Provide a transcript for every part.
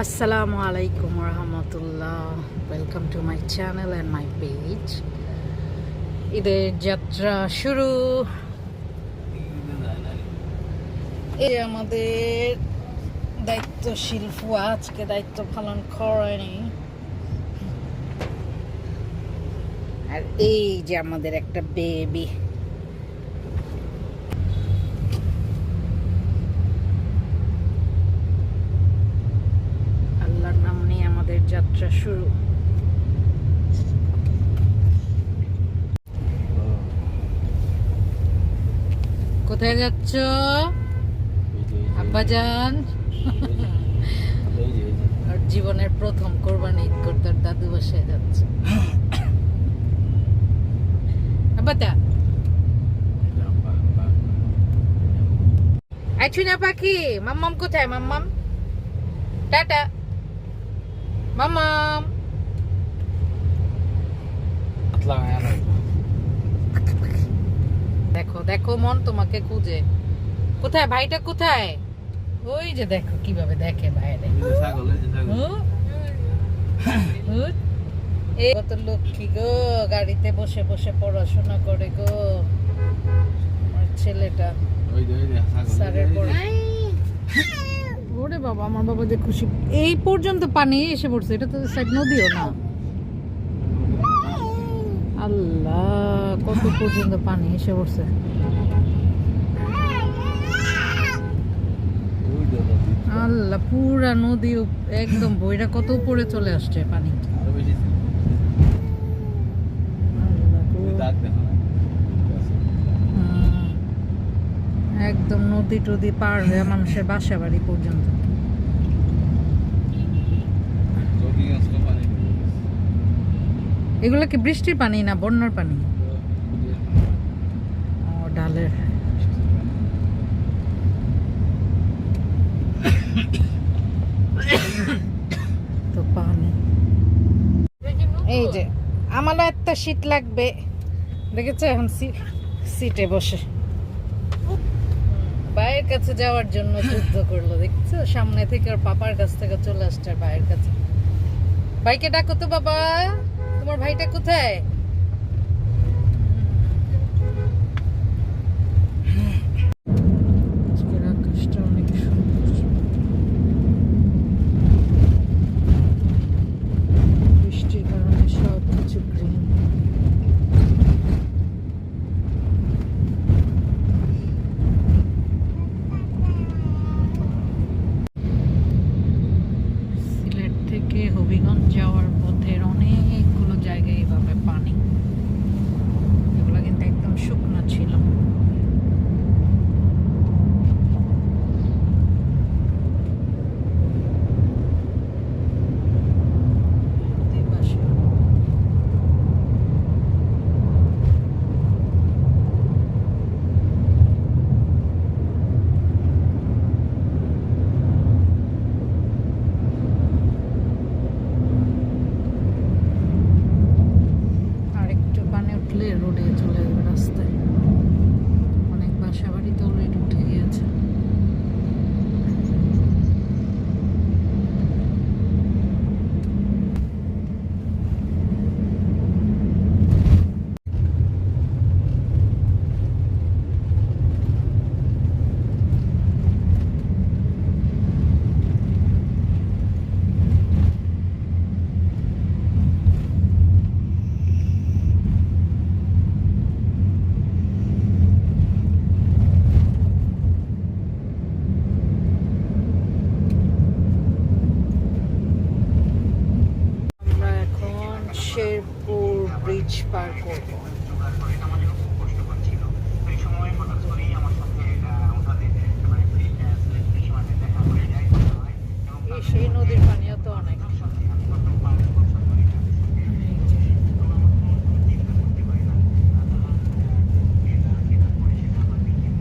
আসসালামু আলাইকুম রহমতুল্লাহ। Welcome to my channel and my page ঈদের যাত্রা শুরু। এই আমাদের দায়িত্ব শিল্প আজকে দায়িত্ব পালন করেনি। আর এই যে আমাদের একটা বেবি যাত্রা শুরু। কোথায় যাচ্ছ? আব্বাজান? জীবনের প্রথম কোরবানি ঈদ করতে দাদু বাসায় যাচ্ছে। পাখি। মাম্মাম কোথায়, মাম্মাম? টাটা। মাম্মাম দেখো দেখো মন তোমাকে খুঁজে কোথায় ভাইটা কোথায় ওই যে দেখো কীভাবে দেখে বাইরে হুঁ? হুঁ? এই কত লক্ষ্মী গো গাড়িতে বসে বসে পড়াশোনা করে গো আমার ছেলেটা স্যারের পড়া ওরে বাবা, আমার বাবা যে খুশি। এই পর্যন্ত পানি এসে পড়ছে, এটা তো সাইড নদীও না। আল্লাহ, কত পর্যন্ত পানি এসে পড়ছে। আল্লাহ, পুরা নদী একদম বইটা কত উপরে চলে আসছে পানি আল্লাহ গো। হুম। একদম নদী টদি পার হয়ে মানুষের বাসা বাড়ি পর্যন্ত এগুলো কি বৃষ্টির পানি না বন্যার পানি? ও ডালের। তো পানি। এই যে আমারও একটা শীত লাগবে। দেখেছ এখন সিটে বসে। ভাইয়ের কাছে যাওয়ার জন্য যুদ্ধ করল, দেখছ? সামনে থেকে আর পাপার কাছ থেকে চলে আসছে ভাইয়ের কাছে। ভাইকে ডাকো তো, বাবা। তোমার ভাইটা কোথায় আজকের আকাশটা অনেক সুন্দর বৃষ্টির কারণে সব কিছু গ্রিন সিলেট থেকে হবিগঞ্জ যাওয়ার পথের অনেকগুলো জায়গায় এভাবে পানি এগুলো কিন্তু একদম শুকনো ছিল দুই পাশে। আর একটু পানি উঠলে রোডে চলে যাবে রাস্তায় অনেক বাসা বাড়ি তো অলরেডি উঠে গিয়েছে আমরা এখন শেরপুর ব্রিজ করব সেই নদীর পানিও তো অনেক।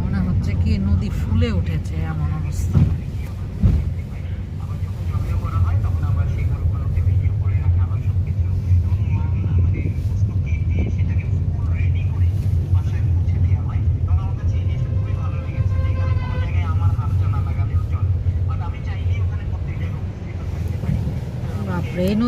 মনে হচ্ছে কি নদী ফুলে উঠেছে, এমন অবস্থা এই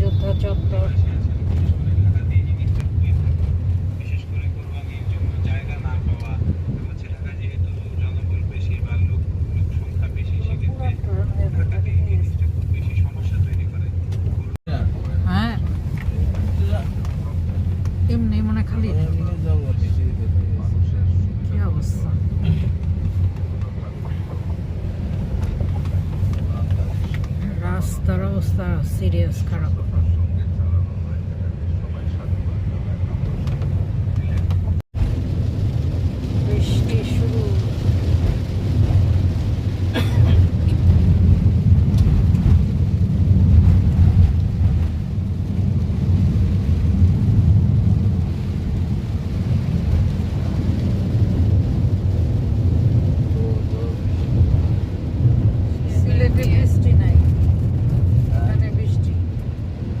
করে হ্যাঁ এমনি মনে খালি। কি অবস্থা? রাস্তার অবস্থা সিরিয়াস খারাপ বৃষ্টি শুরু সিলেটে বৃষ্টি নাই এখানে বৃষ্টি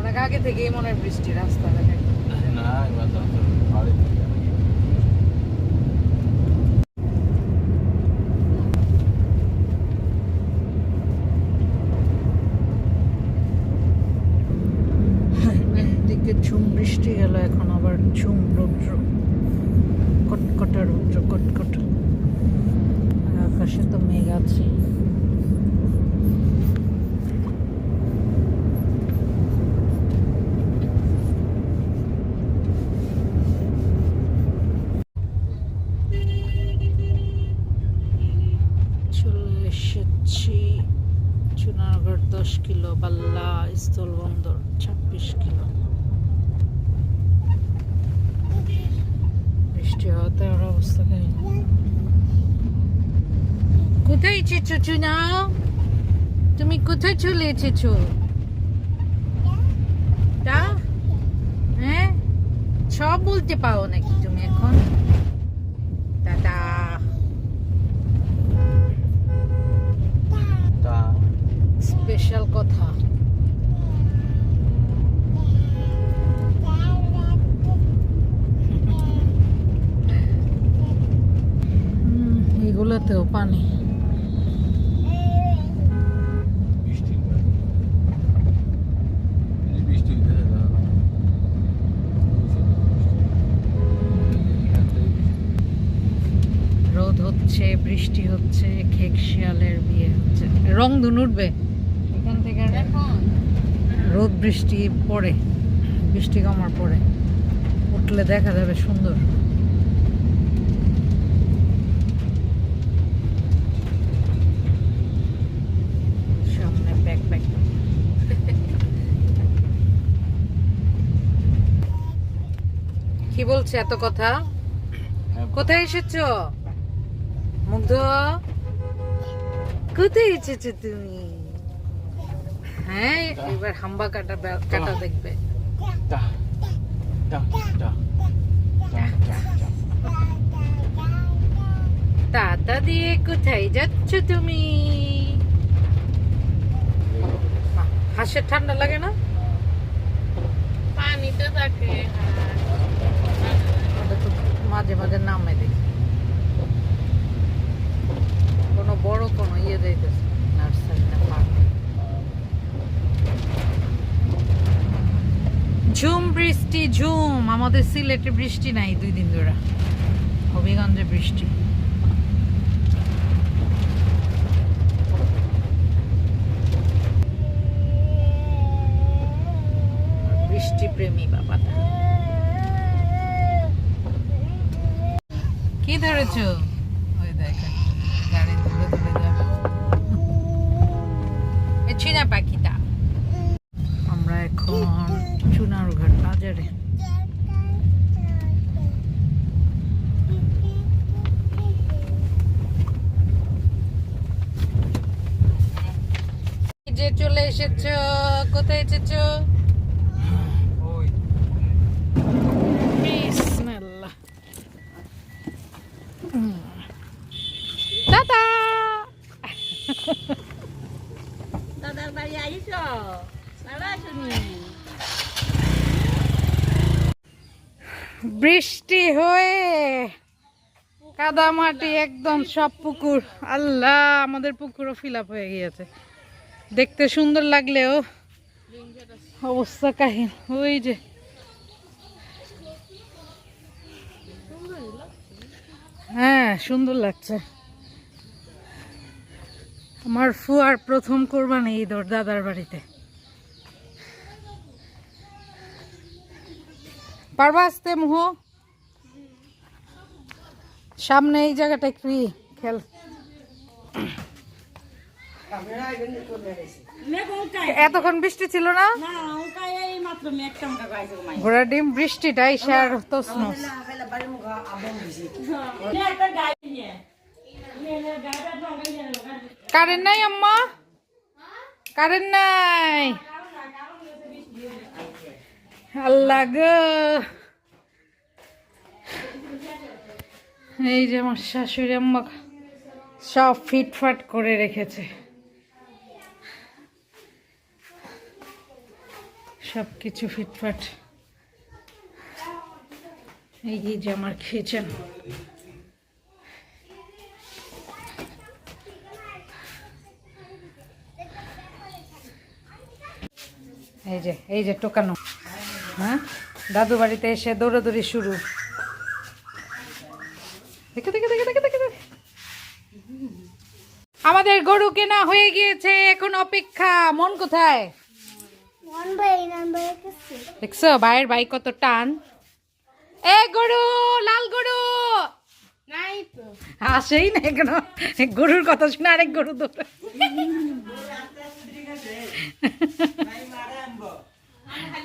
অনেক আগে থেকেই মনে হয় বৃষ্টি রাস্তাঘাটে একদিকে ঝুম বৃষ্টি গেল এখন আবার ঝুম রৌদ্র। কটকটা রৌদ্র কটকট। আর আকাশে তো মেঘ আছে চলে এসেছি চুনারগড় দশ কিলো বাল্লা স্থলবন্দর ছাব্বিশ কিলো। বৃষ্টি হওয়াতে ওর অবস্থা কেন কোথায় চুনা তুমি কোথায় চলে এসেছ? তা? হ্যাঁ? সব বলতে পারো নাকি তুমি এখন দাদা স্পেশাল কথা হুম, এগুলোতেও পানি হচ্ছে বৃষ্টি হচ্ছে খেক শিয়ালের বিয়ে হচ্ছে। রং ধুন উঠবে। এখান থেকে রোদ বৃষ্টি পড়ে বৃষ্টি কমার পরে। উঠলে দেখা যাবে সুন্দর। কি বলছে এত কথা? কোথায় এসেছ? মুগ্ধ? কোথায় এসেছ তুমি? হ্যাঁ এবার হাম্বা কাটা কাটা দেখবে। দাদা দিয়ে কোথায় যাচ্ছ তুমি? হাঁসের ঠান্ডা লাগে না? পানিতে থাকে তো মাঝে মাঝে নামে দেখি কোনো বড় কোনো ইয়ে যাইতেছে নার্সারি না পার্ক ঝুম বৃষ্টি, ঝুম। আমাদের সিলেটে বৃষ্টি নাই দুই দিন ধরে। হবিগঞ্জে বৃষ্টি। বৃষ্টি প্রেমী বাবাটা কি ধরেছো? ওই দেখেন, গাড়ি তুলে তুলে যাবে। ছিনা জোরে যে চলে এসেছ কোথায় এসেছ? বৃষ্টি হয়ে কাদা মাটি একদম সব পুকুর। আল্লাহ, আমাদের পুকুরও ফিল হয়ে গিয়েছে। দেখতে সুন্দর লাগলেও অবস্থা কাহিন ওই যে। হ্যাঁ সুন্দর লাগছে। আমার ফুয়ার প্রথম কোরবানি ঈদ ওর দাদার বাড়িতে। পারবা আসতে মুহ। সামনে এই জায়গাটায় ফ্রি খেল। এতক্ষণ বৃষ্টি ছিল না? ঘোড়া ডিম বৃষ্টিটাই সার তসন একটা গাই নিয়ে গাড়িটা তো কারেন্ট নাই আম্মা? কারেন্ট নাই। আল্লাহ গো। এই যে আমার শাশুড়ি আম্মা সব ফিটফাট করে রেখেছে। সব কিছু ফিটফাট। এই যে আমার কিচেন এই যে এই যে টোকানো। হ্যাঁ? দাদু বাড়িতে এসে দৌড়াদৌড়ি শুরু দেখে দেখে দেখে দেখে দেখে দেখে। আমাদের গরু কেনা হয়ে গিয়েছে এখন অপেক্ষা। মন কোথায়? দেখছ ভাইয়ের ভাই কত টান। এ গরু লাল গরু। আসেই না কেন? গরুর কথা শুনে আরেক গরু দৌড়ে।